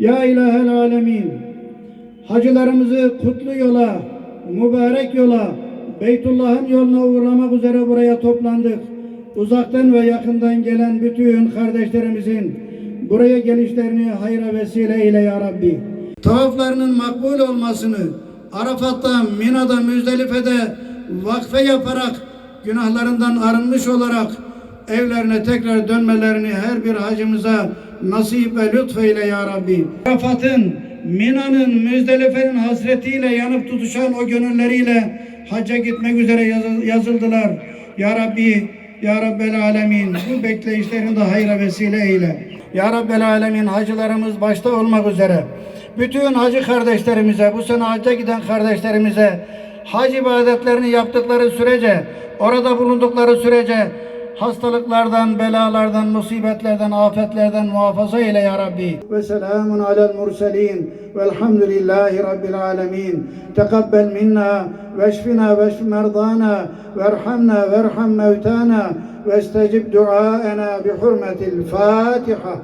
Ya ilahel alemin, hacılarımızı kutlu yola, mübarek yola, Beytullah'ın yoluna uğurlamak üzere buraya toplandık. Uzaktan ve yakından gelen bütün kardeşlerimizin buraya gelişlerini hayra vesile eyle ya Rabbi. Tavaflarının makbul olmasını, Arafat'ta, Mina'da, Müzdelife'de vakfe yaparak, günahlarından arınmış olarak evlerine tekrar dönmelerini her bir hacımıza nasip ve lütfeyle ya Rabbi. Arafat'ın, Mina'nın, Müzdelife'nin hasretiyle yanıp tutuşan o gönülleriyle hacca gitmek üzere yazı- yazıldılar. Ya Rabbi, Ya Rabbel Alemin bu bekleyişlerini de hayra vesile eyle. Ya Rabbel Alemin hacılarımız başta olmak üzere bütün hacı kardeşlerimize, bu sene hacca giden kardeşlerimize hac ibadetlerini yaptıkları sürece, orada bulundukları sürece hastalıklardan, belalardan, musibetlerden, afetlerden muhafaza eyle ya Rabbi. Ve selamun alel murselin velhamdülillahi rabbil alemin. Tekabbel minna veşfina veşf merdana verhamna verham mevtana ve estecib duaena bi hurmetil Fatiha.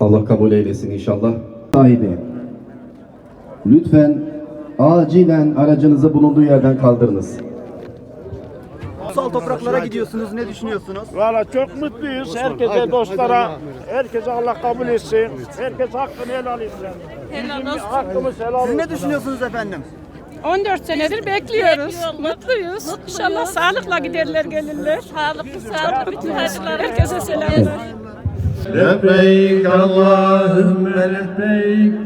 Allah kabul eylesin inşallah. Sahibi lütfen acilen aracınızı bulunduğu yerden kaldırınız. Kutsal topraklara gidiyorsunuz. Ne düşünüyorsunuz? Valla çok mutluyuz. Herkese, dostlara, herkese Allah kabul etsin. Herkes hakkını helal etsin. Helal olsun. Hakkımız helal olsun. Siz ne düşünüyorsunuz efendim? 14 senedir bekliyoruz. Mutluyuz. İnşallah sağlıkla giderler gelirler. Sağlıklı sağlıklı herkese selamlar. Lebbeyk Allahümme lebbeyk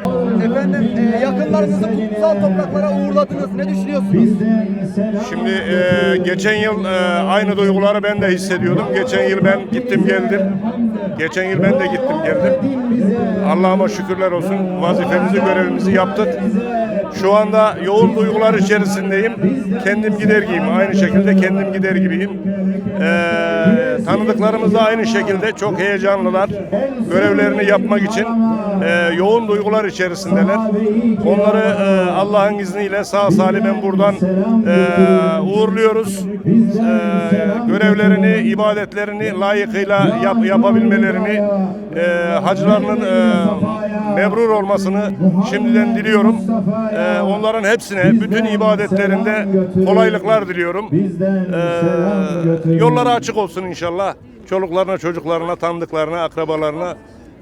Efendim e, yakınlarınızı kutsal topraklara uğurladınız. Ne düşünüyorsunuz? Şimdi e, geçen yıl e, aynı duyguları ben de hissediyordum. Geçen yıl ben gittim geldim. Geçen yıl ben de gittim geldim. Allah'ıma şükürler olsun. Vazifemizi, görevimizi yaptık. Şu anda yoğun duygular içerisindeyim. Kendim gider gibiyim. Aynı şekilde kendim gider gibiyim. E, tanıdıklarımız da aynı şekilde çok heyecanlılar. Görevlerini yapmak için e, yoğun duygular içerisindeler. Onları e, Allah'ın izniyle sağ salimen buradan e, uğurluyoruz. E, görevlerini, ibadetlerini layıkıyla yap, yapabilmelerini, e, hacılarının e, mebrur olmasını şimdiden diliyorum. E, onların hepsine, bütün ibadetlerinde kolaylıklar diliyorum. E, yolları açık olsun inşallah. Çoluklarına, çocuklarına, tanıdıklarına, akrabalarına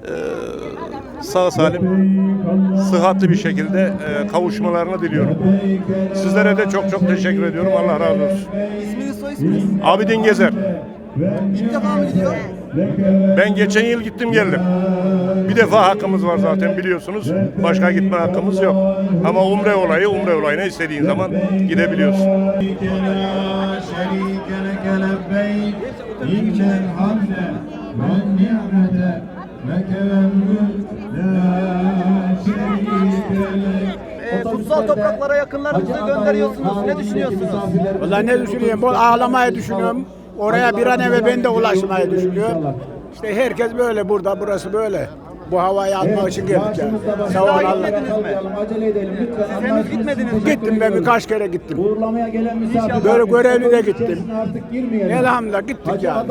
e, sağ salim, sıhhatli bir şekilde e, kavuşmalarını diliyorum. Sizlere de çok çok teşekkür ediyorum. Allah razı olsun. İsminiz soy isminiz? Abidin Gezer. İlk defa mı gidiyor? Ben geçen yıl gittim geldim. Bir defa hakkımız var zaten biliyorsunuz. Başka gitme hakkımız yok. Ama umre olayı, umre olayına istediğin zaman gidebiliyorsun. Ee, kutsal topraklara yakınlarınızı gönderiyorsunuz. Ne düşünüyorsunuz? Valla ne düşünüyorum? Bol ağlamayı düşünüyorum. Oraya bir an evvel ben de ulaşmayı düşünüyorum. İşte herkes böyle burada, burası böyle. Bu havayı almak için geldik ya. Sağ ol Allah. Siz henüz gitmediniz mi? Gittim ben birkaç kere gittim. Böyle görevli de gittim. Elhamdülillah gittik yani.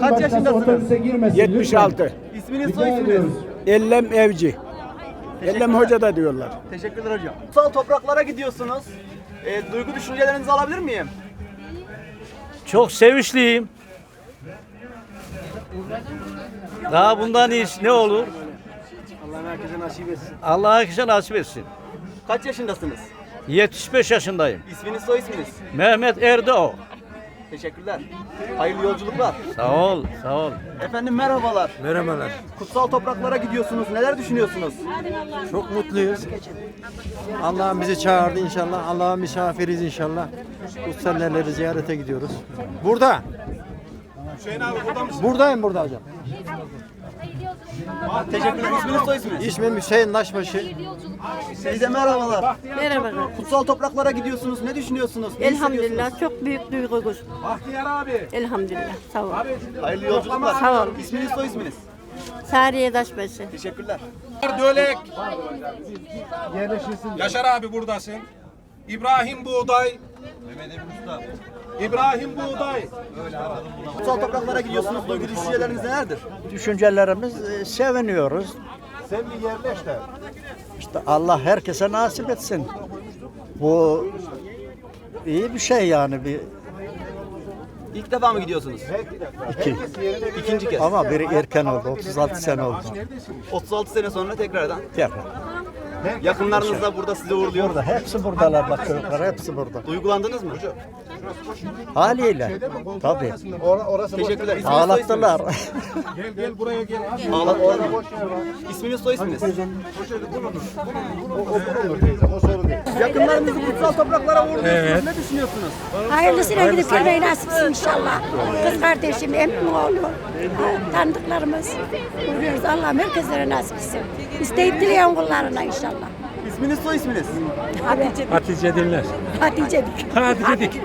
Kaç yaşındasınız? 76. İsminiz soy isminiz? Ellem Evci. Ellem Hoca da diyorlar. Teşekkürler hocam. Kutsal topraklara gidiyorsunuz. E, duygu düşüncelerinizi alabilir miyim? Çok sevinçliyim. Daha bundan iyi ne olur? Allah herkese nasip etsin. Allah herkese nasip etsin. Kaç yaşındasınız? 75 yaşındayım. İsminiz soy isminiz? Mehmet Erdoğ. Teşekkürler. Hayırlı yolculuklar. Sağ ol, sağ ol. Efendim merhabalar. Merhabalar. Kutsal topraklara gidiyorsunuz. Neler düşünüyorsunuz? Çok mutluyuz. Allah'ım bizi çağırdı inşallah. Allah'ın misafiriyiz inşallah. Kutsal yerleri ziyarete gidiyoruz. Burada. Hüseyin abi burada mısın? Buradayım burada hocam. Teşekkürler. İsminiz soy isminiz? İsmim Hüseyin Naşbaşı. Size merhabalar. Merhaba. Kutsal topraklara gidiyorsunuz. Ne düşünüyorsunuz? Ne Elhamdülillah çok büyük duygu. Bahtiyar abi. Elhamdülillah. Sağ ol. Hayırlı yolculuklar. Sağ ol. İsminiz soy isminiz? Sariye Daşbaşı. Teşekkürler. Dölek. Yaşar abi buradasın. İbrahim Buğday. İbrahim Buğday. Kutsal topraklara gidiyorsunuz. Duygu düşünceleriniz nelerdir? Düşüncelerimiz e, seviniyoruz. Sen bir yerleş de. İşte Allah herkese nasip etsin. Bu iyi bir şey yani bir İlk defa mı gidiyorsunuz? iki. İkinci kez. Ama biri erken oldu. 36 sene oldu. 36 sene sonra tekrardan. Tekrar. Yakınlarınız da burada sizi uğurluyor. Burada hepsi buradalar bak çocuklar hepsi burada. Duygulandınız mı? Haliyle. Tabii. Teşekkürler. İsminiz? Ağlattılar. Gel gel buraya gel. Ağlattılar. İsminiz soy isminiz? Yakınlarınızı kutsal topraklara uğurluyorsunuz. Ne düşünüyorsunuz? Hayırlısıyla gidip gelmeyi nasipsin inşallah. Kız kardeşim, emmim oğlu, tanıdıklarımız. Uğruyoruz. Allah herkeslere nasipsin. İsteyip dileyen kullarına inşallah. İsminiz soy isminiz? Hatice Hatice dinler. Hatice Dik. Hatice Dik.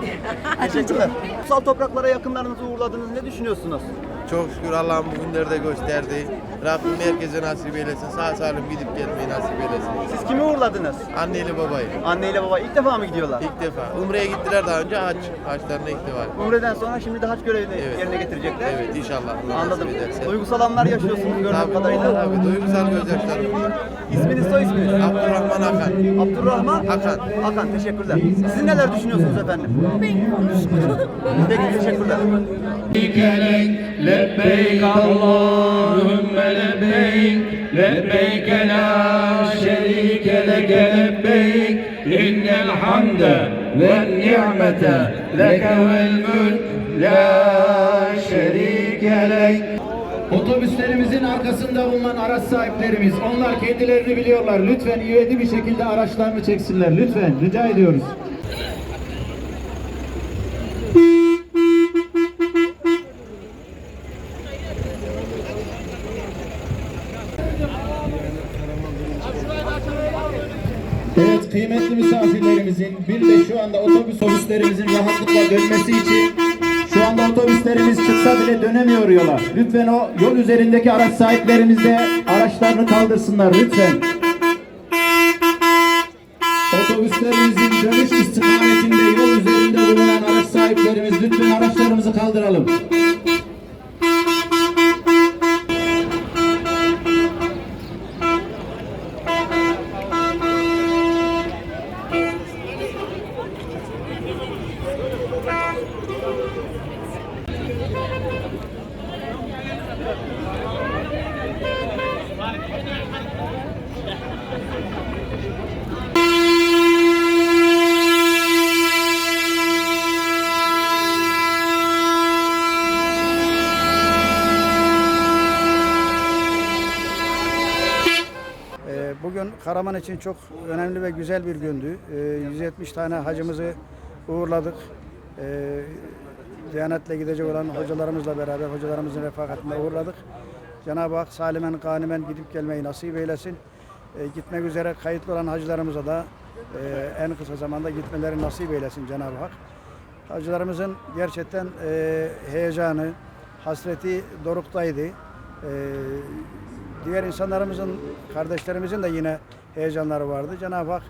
Teşekkürler. Kutsal topraklara yakınlarınızı uğurladınız. Ne düşünüyorsunuz? Çok şükür Allah'ım bugünleri de gösterdi. Rabbim herkese nasip eylesin. Sağ salim gidip gelmeyi nasip eylesin. Siz kimi uğurladınız? Anneyle babayı. Anneyle baba ilk defa mı gidiyorlar? İlk defa. Umre'ye gittiler daha önce haç. Haçlarına ilk defa. Umre'den sonra şimdi de haç görevini Evet. yerine getirecekler. Evet inşallah. Allah Anladım. nasip ederse. Duygusal anlar yaşıyorsunuz gördüğüm Tabii, kadarıyla. tabii. Duygusal gözyaşlarım var. İsminiz soy isminiz? Abdurrahman Hakan. Abdurrahman Hakan. Hakan teşekkürler. Siz neler düşünüyorsunuz efendim? Peki teşekkürler. لبيك اللهم لبيك لبيك لا شريك لك لبيك إن الحمد والنعمة لك والملك لا شريك لك Otobüslerimizin arkasında bulunan araç sahiplerimiz, onlar kendilerini biliyorlar. Lütfen ivedi bir şekilde araçlarını çeksinler. Lütfen, rica ediyoruz. Kıymetli misafirlerimizin bir de şu anda otobüs otobüslerimizin rahatlıkla dönmesi için şu anda otobüslerimiz çıksa bile dönemiyor yola. Lütfen o yol üzerindeki araç sahiplerimiz de araçlarını kaldırsınlar lütfen. Otobüslerimizin dönüş istikametinde yol üzerinde bulunan araç sahiplerimiz lütfen araçlarımızı kaldıralım. Ee, Bugün Karaman için çok önemli ve güzel bir gündü. Ee, 170 tane hacımızı uğurladık. Ee, Diyanetle gidecek olan hocalarımızla beraber hocalarımızın refakatinde uğurladık. Cenab-ı Hak salimen ganimen gidip gelmeyi nasip eylesin. Ee, Gitmek üzere kayıtlı olan hacılarımıza da e, en kısa zamanda gitmeleri nasip eylesin Cenab-ı Hak. Hacılarımızın gerçekten e, heyecanı, hasreti doruktaydı. E, diğer insanlarımızın, kardeşlerimizin de yine heyecanları vardı. Cenab-ı Hak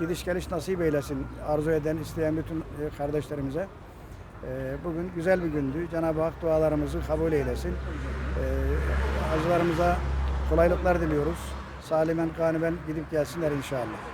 gidiş geliş nasip eylesin arzu eden, isteyen bütün e, kardeşlerimize. E, bugün güzel bir gündü. Cenab-ı Hak dualarımızı kabul eylesin. E, hacılarımıza kolaylıklar diliyoruz. Salimen, ganimen gidip gelsinler inşallah.